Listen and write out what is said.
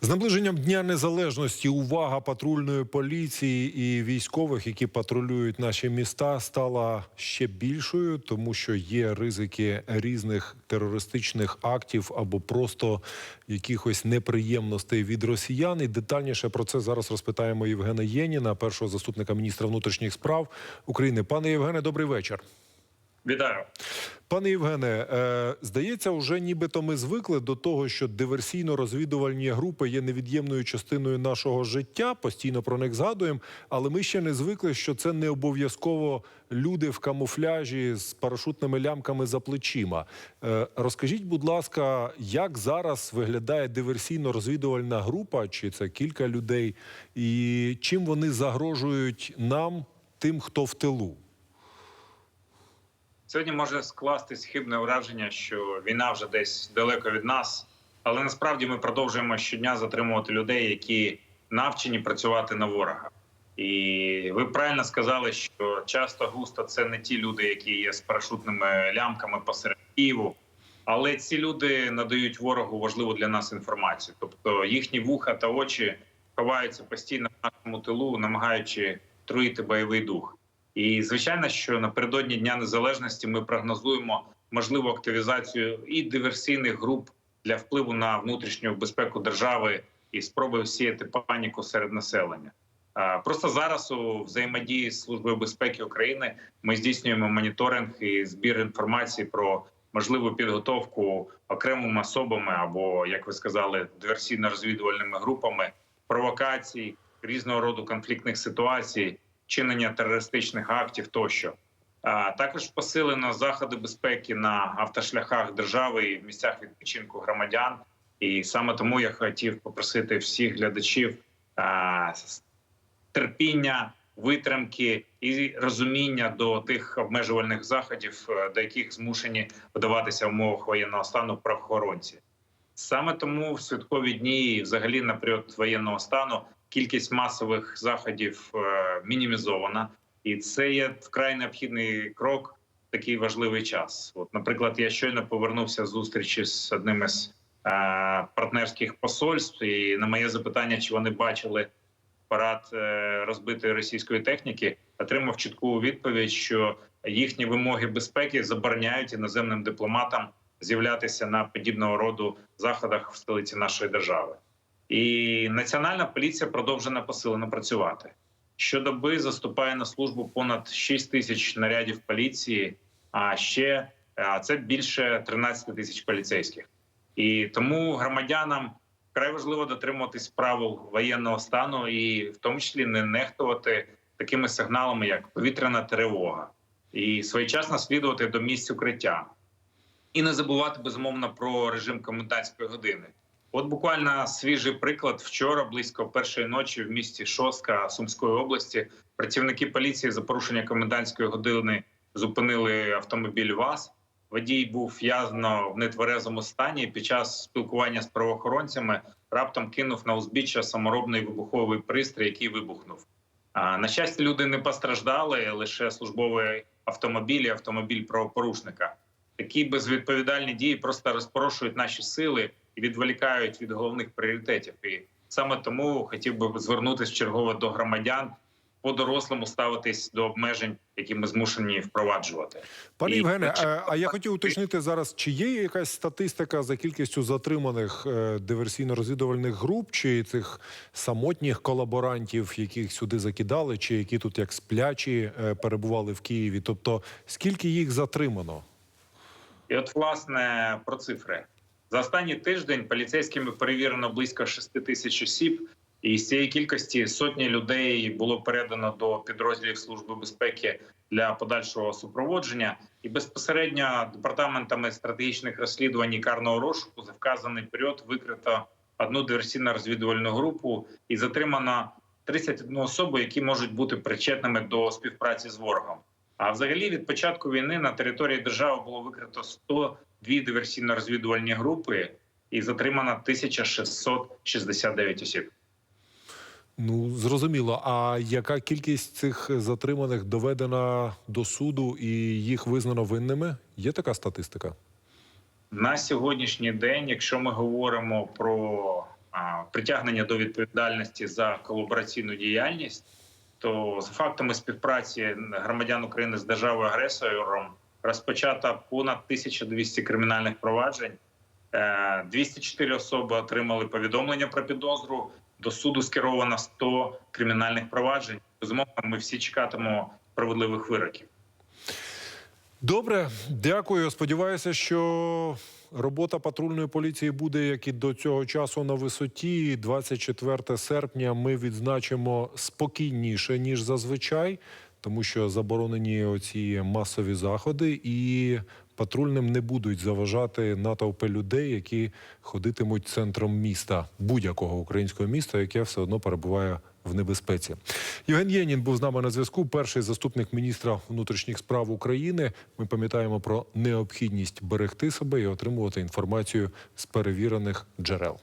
З наближенням Дня Незалежності увага патрульної поліції і військових, які патрулюють наші міста, стала ще більшою, тому що є ризики різних терористичних актів або просто якихось неприємностей від росіян. І детальніше про це зараз розпитаємо Євгена Єніна, першого заступника міністра внутрішніх справ України. Пане Євгене, добрий вечір. Вітаю. Пане Євгене, е, здається, вже нібито ми звикли до того, що диверсійно-розвідувальні групи є невід'ємною частиною нашого життя. Постійно про них згадуємо, але ми ще не звикли, що це не обов'язково люди в камуфляжі з парашутними лямками за плечима. Е, розкажіть, будь ласка, як зараз виглядає диверсійно-розвідувальна група? Чи це кілька людей, і чим вони загрожують нам, тим, хто в тилу? Сьогодні може скластись хибне враження, що війна вже десь далеко від нас, але насправді ми продовжуємо щодня затримувати людей, які навчені працювати на ворога. І ви правильно сказали, що часто густо це не ті люди, які є з парашутними лямками посеред Києву, але ці люди надають ворогу важливу для нас інформацію. Тобто їхні вуха та очі ховаються постійно в нашому тилу, намагаючи труїти бойовий дух. І звичайно, що напередодні Дня Незалежності ми прогнозуємо можливу активізацію і диверсійних груп для впливу на внутрішню безпеку держави і спроби всіяти паніку серед населення. Просто зараз у взаємодії з службою безпеки України ми здійснюємо моніторинг і збір інформації про можливу підготовку окремими особами або, як ви сказали, диверсійно-розвідувальними групами провокацій різного роду конфліктних ситуацій чинення терористичних актів тощо. Також посилено заходи безпеки на автошляхах держави і в місцях відпочинку громадян. І саме тому я хотів попросити всіх глядачів терпіння, витримки і розуміння до тих обмежувальних заходів, е, до яких змушені вдаватися в умовах воєнного стану правоохоронці. Саме тому в святкові дні, взагалі на період воєнного стану, кількість масових заходів е, мінімізована, і це є вкрай необхідний крок в такий важливий час. От, наприклад, я щойно повернувся з зустрічі з одним із е, партнерських посольств, і на моє запитання, чи вони бачили парад е, розбитої російської техніки, отримав чітку відповідь, що їхні вимоги безпеки забороняють іноземним дипломатам з'являтися на подібного роду заходах в столиці нашої держави. І національна поліція продовжена посилено працювати. Щодоби заступає на службу понад 6 тисяч нарядів поліції, а ще а це більше 13 тисяч поліцейських. І тому громадянам вкрай важливо дотримуватись правил воєнного стану, і в тому числі не нехтувати такими сигналами, як повітряна тривога, і своєчасно слідувати до місць укриття, і не забувати безумовно про режим комендантської години. От буквально свіжий приклад вчора, близько першої ночі, в місті Шостка Сумської області, працівники поліції за порушення комендантської години зупинили автомобіль ВАЗ. Водій був явно в нетверезому стані. Під час спілкування з правоохоронцями раптом кинув на узбіччя саморобний вибуховий пристрій, який вибухнув. На щастя, люди не постраждали лише службовий автомобіль і автомобіль правопорушника. Такі безвідповідальні дії просто розпорошують наші сили і відволікають від головних пріоритетів. І саме тому хотів би звернутися чергово до громадян по дорослому ставитись до обмежень, які ми змушені впроваджувати. Пане І- Євгене, а, а я хотів уточнити зараз, чи є якась статистика за кількістю затриманих е, диверсійно-розвідувальних груп, чи цих самотніх колаборантів, яких сюди закидали, чи які тут як сплячі е, перебували в Києві? Тобто, скільки їх затримано? І от, власне, про цифри. За останній тиждень поліцейськими перевірено близько 6 тисяч осіб, і з цієї кількості сотні людей було передано до підрозділів Служби безпеки для подальшого супроводження. І безпосередньо департаментами стратегічних розслідувань і карного розшуку за вказаний період викрито одну диверсійно-розвідувальну групу і затримано 31 особу, які можуть бути причетними до співпраці з ворогом. А взагалі від початку війни на території держави було викрито 102 диверсійно-розвідувальні групи і затримано 1669 осіб. Ну зрозуміло. А яка кількість цих затриманих доведена до суду і їх визнано винними? Є така статистика? На сьогоднішній день, якщо ми говоримо про а, притягнення до відповідальності за колабораційну діяльність, то за фактами співпраці громадян України з державою агресором розпочато понад 1200 кримінальних проваджень. Е, 204 особи отримали повідомлення про підозру. До суду скеровано 100 кримінальних проваджень. Безумовно, ми всі чекатимемо справедливих вироків. Добре, дякую. Сподіваюся, що робота патрульної поліції буде, як і до цього часу, на висоті. 24 серпня ми відзначимо спокійніше ніж зазвичай, тому що заборонені оці масові заходи, і патрульним не будуть заважати натовпи людей, які ходитимуть центром міста будь-якого українського міста, яке все одно перебуває в небезпеці. Євген Єнін був з нами на зв'язку. Перший заступник міністра внутрішніх справ України. Ми пам'ятаємо про необхідність берегти себе і отримувати інформацію з перевірених джерел.